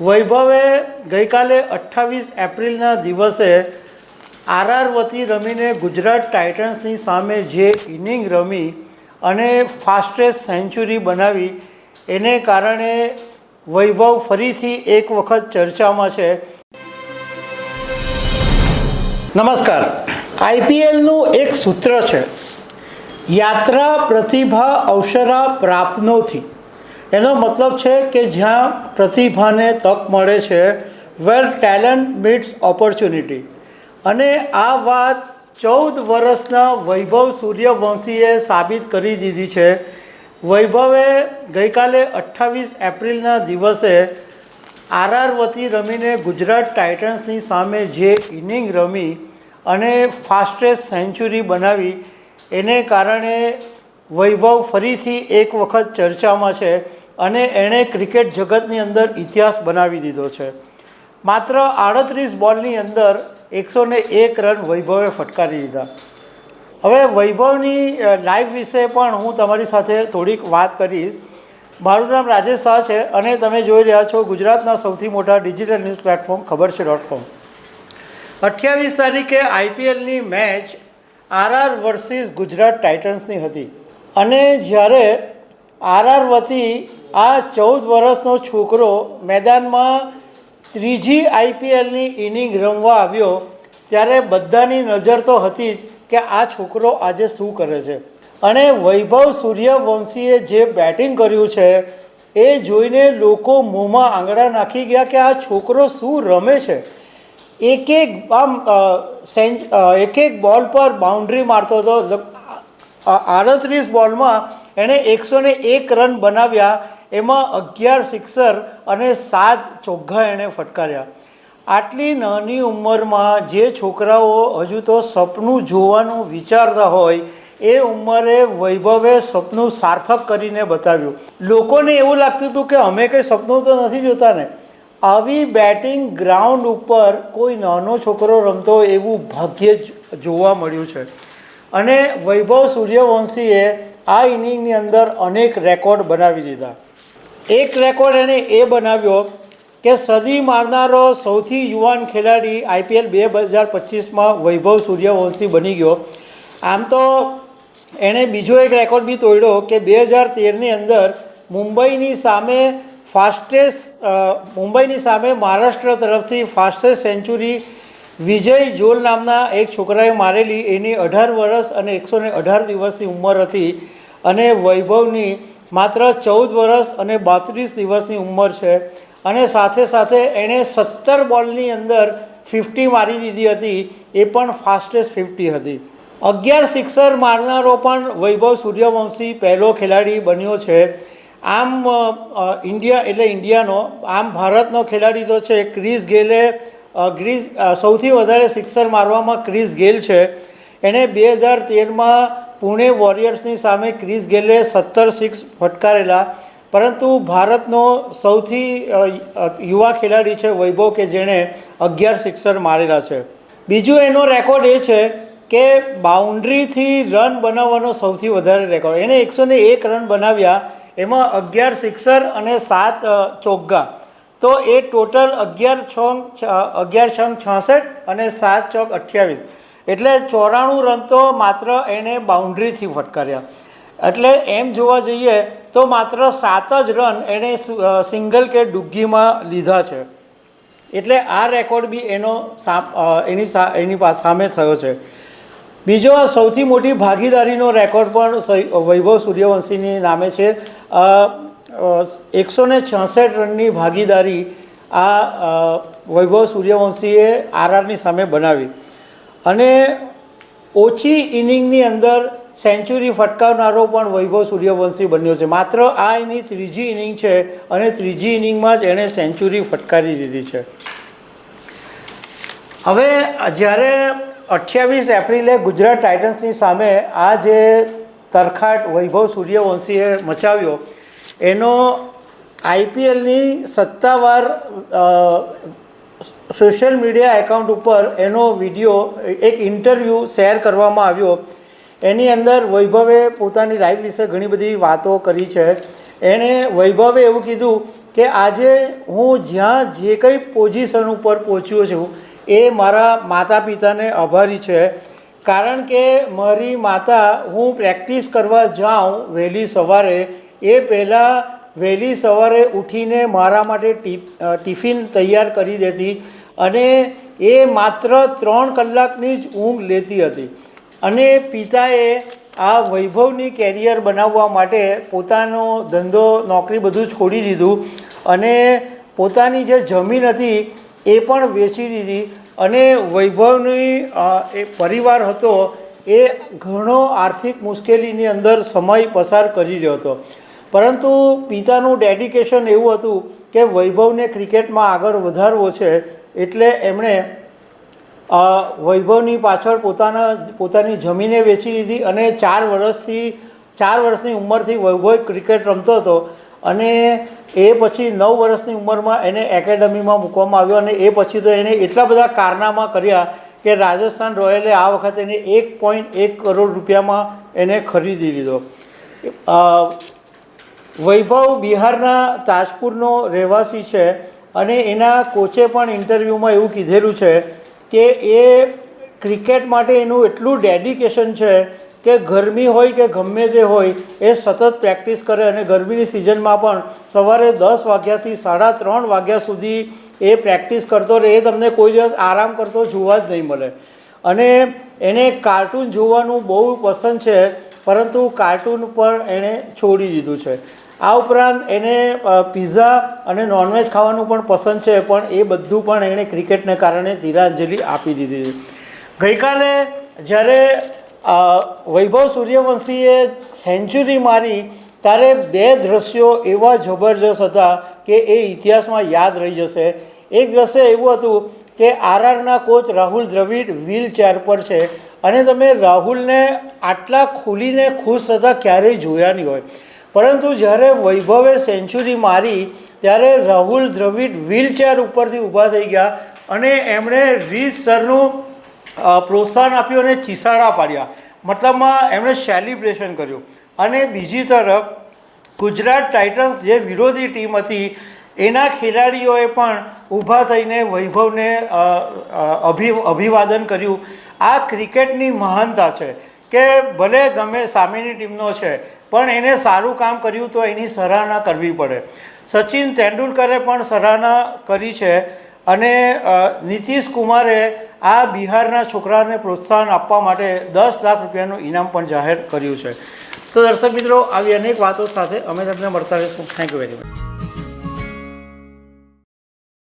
વૈભવે ગઈકાલે અઠ્ઠાવીસ એપ્રિલના દિવસે આરઆર વતી રમીને ગુજરાત ટાઇટન્સની સામે જે ઇનિંગ રમી અને ફાસ્ટેસ્ટ સેન્ચુરી બનાવી, એને કારણે વૈભવ ફરીથી એક વખત ચર્ચામાં છે. નમસ્કાર. આઈપીએલનું એક સૂત્ર છે. યાત્રા પ્રતિભા અવસરા પ્રાપ્નોથી. એનો મતલબ છે કે જ્યાં પ્રતિભાને તક મળે છે વેર ટેલેન્ટ મીટ્સ ઓપોર્ચ્યુનિટી. અને આ વાત ચૌદ વર્ષના વૈભવ સૂર્યવંશીએ સાબિત કરી દીધી છે. વૈભવે ગઈકાલે અઠ્ઠાવીસ એપ્રિલના દિવસે આરઆર રમીને ગુજરાત ટાઇટન્સની સામે જે ઇનિંગ રમી અને ફાસ્ટેસ્ટ સેન્ચુરી બનાવી, એને કારણે વૈભવ ફરીથી એક વખત ચર્ચામાં છે. અને એણે ક્રિકેટ જગતની અંદર ઇતિહાસ બનાવી દીધો છે. માત્ર આડત્રીસ બોલની અંદર એકસો એક રન વૈભવે ફટકારી દીધા. હવે વૈભવની લાઈફ વિશે પણ હું તમારી સાથે થોડીક વાત કરીશ. મારું નામ રાજેશ શાહ છે અને તમે જોઈ રહ્યા છો ગુજરાતના સૌથી મોટા ડિજિટલ ન્યૂઝ પ્લેટફોર્મ ખબર છે ડોટ કોમ અઠ્યાવીસ તારીખે આઈપીએલની મેચ આરઆર વર્સિસ ગુજરાત ટાઇટન્સની હતી. અને જ્યારે આરઆર વતી આ ચૌદ વર્ષનો છોકરો મેદાનમાં ત્રીજી આઈપીએલની ઇનિંગ રમવા આવ્યો, ત્યારે બધાની નજર તો હતી જ કે આ છોકરો આજે શું કરે છે. અને વૈભવ સૂર્યવંશીએ જે બેટિંગ કર્યું છે, એ જોઈને લોકો મોંમાં આંગળા નાખી ગયા કે આ છોકરો શું રમે છે. એક એક આમ એક એક બોલ પર બાઉન્ડ્રી મારતો હતો. આડત્રીસ બોલમાં એણે એકસો એક રન બનાવ્યા. એમાં અગિયાર સિક્સર અને સાત ચોગ્ગા એણે ફટકાર્યા. આટલી નાની ઉંમરમાં જે છોકરાઓ હજુ તો સપનું જોવાનું વિચારતા હોય, એ ઉંમરે વૈભવે સપનું સાર્થક કરીને બતાવ્યું. લોકોને એવું લાગતું હતું કે અમે કંઈ સપનું તો નથી જોતા ને આવી બેટિંગ ગ્રાઉન્ડ ઉપર કોઈ નાનો છોકરો રમતો એવું ભાગ્યે જ જોવા મળ્યું છે. અને વૈભવ સૂર્યવંશીએ આ ઇનિંગની અંદર અનેક રેકોર્ડ બનાવી દીધા. એક રેકોર્ડ એણે એ બનાવ્યો કે સદી મારનારો સૌથી યુવાન ખેલાડી આઈપીએલ બે હજાર પચીસમાં વૈભવ સૂર્યવંશી બની ગયો. આમ તો એણે બીજો એક રેકોર્ડ બી તોડ્યો કે બે હજાર તેરની અંદર મુંબઈની સામે ફાસ્ટેસ્ટ મુંબઈની સામે મહારાષ્ટ્ર તરફથી ફાસ્ટેસ્ટ સેન્ચુરી વિજય જોલ નામના એક છોકરાએ મારેલી. એની અઢાર વર્ષ અને એકસો અઢાર દિવસની ઉંમર હતી. અને વૈભવની માત્ર ચૌદ વર્ષ અને બત્રીસ દિવસની ઉંમર છે. અને સાથે સાથે એણે સત્તર બોલની અંદર ફિફ્ટી મારી દીધી હતી. એ પણ ફાસ્ટેસ્ટ ફિફ્ટી હતી. અગિયાર સિક્સર મારનારો પણ વૈભવ સૂર્યવંશી પહેલો ખેલાડી બન્યો છે. આમ ઇન્ડિયા એટલે ઇન્ડિયાનો, આમ ભારતનો ખેલાડી તો છે ક્રિસ ગેલે ગ્રીસ સૌથી વધારે સિક્સર મારવામાં ક્રિસ ગેલ છે. એણે બે હજાર તેરમાં પુણે વોરિયર્સની સામે ક્રિસ ગેલે સત્તર સિક્સ ફટકારેલા, પરંતુ ભારતનો સૌથી યુવા ખેલાડી છે વૈભવ કે જેણે અગિયાર સિક્સર મારેલા છે. બીજું એનો રેકોર્ડ એ છે કે બાઉન્ડ્રીથી રન બનાવવાનો સૌથી વધારે રેકોર્ડ. એણે એકસો ને એક રન બનાવ્યા, એમાં અગિયાર સિક્સર અને સાત ચોગ્ગા. તો એ ટોટલ અગિયાર છ અગિયાર છ છાસઠ અને સાત ચોક અઠ્યાવીસ. એટલે ચોરાણું રન તો માત્ર એણે બાઉન્ડ્રીથી ફટકાર્યા. એટલે એમ જોવા જઈએ તો માત્ર સાત જ રન એણે સિંગલ કે ડુગ્ગીમાં લીધા છે. એટલે આ રેકોર્ડ બી એનો એની એની સામે થયો છે. બીજો સૌથી મોટી ભાગીદારીનો રેકોર્ડ પણ વૈભવ સૂર્યવંશીની નામે છે. એકસો ને છાસઠ રનની ભાગીદારી આ વૈભવ સૂર્યવંશીએ આરઆરની સામે બનાવી. અને ઓછી ઇનિંગની અંદર સેન્ચુરી ફટકાવનારો પણ વૈભવ સૂર્યવંશી બન્યો છે. માત્ર આ એની ત્રીજી ઇનિંગ છે અને ત્રીજી ઇનિંગમાં જ એણે સેન્ચુરી ફટકારી દીધી છે. હવે જ્યારે અઠ્યાવીસ એપ્રિલે ગુજરાત ટાઇટન્સની સામે આ જે તરખાટ વૈભવ સૂર્યવંશીએ મચાવ્યો, એનો આઈપીએલની સત્તાવાર સોશિયલ મીડિયા એકાઉન્ટ ઉપર એનો વીડિયો, એક ઇન્ટરવ્યૂ શેર કરવામાં આવ્યો. એની અંદર વૈભવે પોતાની લાઈફ વિશે ઘણી બધી વાતો કરી છે. એણે વૈભવે એવું કીધું કે આજે હું જ્યાં જે કંઈ પોઝિશન ઉપર પહોંચ્યો છું, એ મારા માતા પિતાને આભારી છે. કારણ કે મારી માતા હું પ્રેક્ટિસ કરવા જાઉં વહેલી સવારે, એ પહેલાં વહેલી સવારે ઉઠીને મારા માટે ટિફિન તૈયાર કરી દેતી અને એ માત્ર ત્રણ કલાકની જ ઊંઘ લેતી હતી. અને પિતાએ આ વૈભવની કેરિયર બનાવવા માટે પોતાનો ધંધો, નોકરી બધું છોડી દીધું અને પોતાની જે જમીન હતી એ પણ વેચી દીધી અને વૈભવની એ પરિવાર હતો એ ઘણો આર્થિક મુશ્કેલીની અંદર સમય પસાર કરી રહ્યો હતો. પરંતુ પિતાનું ડેડિકેશન એવું હતું કે વૈભવને ક્રિકેટમાં આગળ વધારવો છે, એટલે એમણે વૈભવની પાછળ પોતાના, પોતાની જમીને વેચી દીધી અને ચાર વર્ષથી, ચાર વર્ષની ઉંમરથી વૈભવ ક્રિકેટ રમતો હતો અને એ પછી નવ વર્ષની ઉંમરમાં એને એકેડમીમાં મૂકવામાં આવ્યો અને એ પછી તો એણે એટલા બધા કારનામા કર્યા કે રાજસ્થાન રોયલે આ વખતે એને એક પોઈન્ટ એક કરોડ રૂપિયામાં એને ખરીદી લીધો. વૈભવ બિહારના તાજપુરનો રહેવાસી છે અને એના કોચે પણ ઇન્ટરવ્યૂમાં એવું કીધેલું છે કે એ ક્રિકેટ માટે એનું એટલું ડેડિકેશન છે કે ગરમી હોય કે ગમે તે હોય, એ સતત પ્રેક્ટિસ કરે અને ગરમીની સિઝનમાં પણ સવારે દસ વાગ્યાથી સાડા ત્રણ વાગ્યા સુધી એ પ્રેક્ટિસ કરતો રહે, એ તમને કોઈ દિવસ આરામ કરતો જોવા જ નહીં મળે. અને એને કાર્ટૂન જોવાનું બહુ પસંદ છે પરંતુ કાર્ટૂન પર એણે છોડી દીધું છે. આ ઉપરાંત એને પીઝા અને નોનવેજ ખાવાનું પણ પસંદ છે, પણ એ બધું પણ એણે ક્રિકેટને કારણે તિરાંજલિ આપી દીધી છે. ગઈકાલે જ્યારે વૈભવ સૂર્યવંશીએ સેન્ચુરી મારી, ત્યારે બે દ્રશ્યો એવા જબરજસ્ત હતા કે એ ઇતિહાસમાં યાદ રહી જશે. એક દ્રશ્ય એવું હતું કે આરઆરના coach Rahul Dravid wheelchair પર છે. અને તમે રાહુલને આટલા ખુલીને ખુશ થતા ક્યારેય જોયા નહીં હોય. પરંતુ જ્યારે વૈભવે સેન્ચુરી મારી, ત્યારે રાહુલ દ્રવિડ વ્હીલચેર ઉપરથી ઊભા થઈ ગયા અને એમણે રીત સરનું પ્રોત્સાહન આપ્યું અને ચીસાડા પાડ્યા. મતલબમાં એમણે સેલિબ્રેશન કર્યું. અને બીજી તરફ ગુજરાત ટાઇટન્સ જે વિરોધી ટીમ હતી એના ખેલાડીઓએ પણ ઊભા થઈને વૈભવને અભિ, અભિવાદન કર્યું. આ ક્રિકેટની મહાનતા છે કે ભલે ગમે સામેની ટીમનો છે, પણ એને સારું કામ કર્યું તો એની સરાહના કરવી પડે. સચિન તેંડુલકરે પણ સરાહના કરી છે અને નીતિશ કુમારે આ બિહારના છોકરાને પ્રોત્સાહન આપવા માટે દસ લાખ રૂપિયાનું ઇનામ પણ જાહેર કર્યું છે. તો દર્શક મિત્રો, આવી અનેક વાતો સાથે અમે તમને મળતા રહીશું. Thank you very much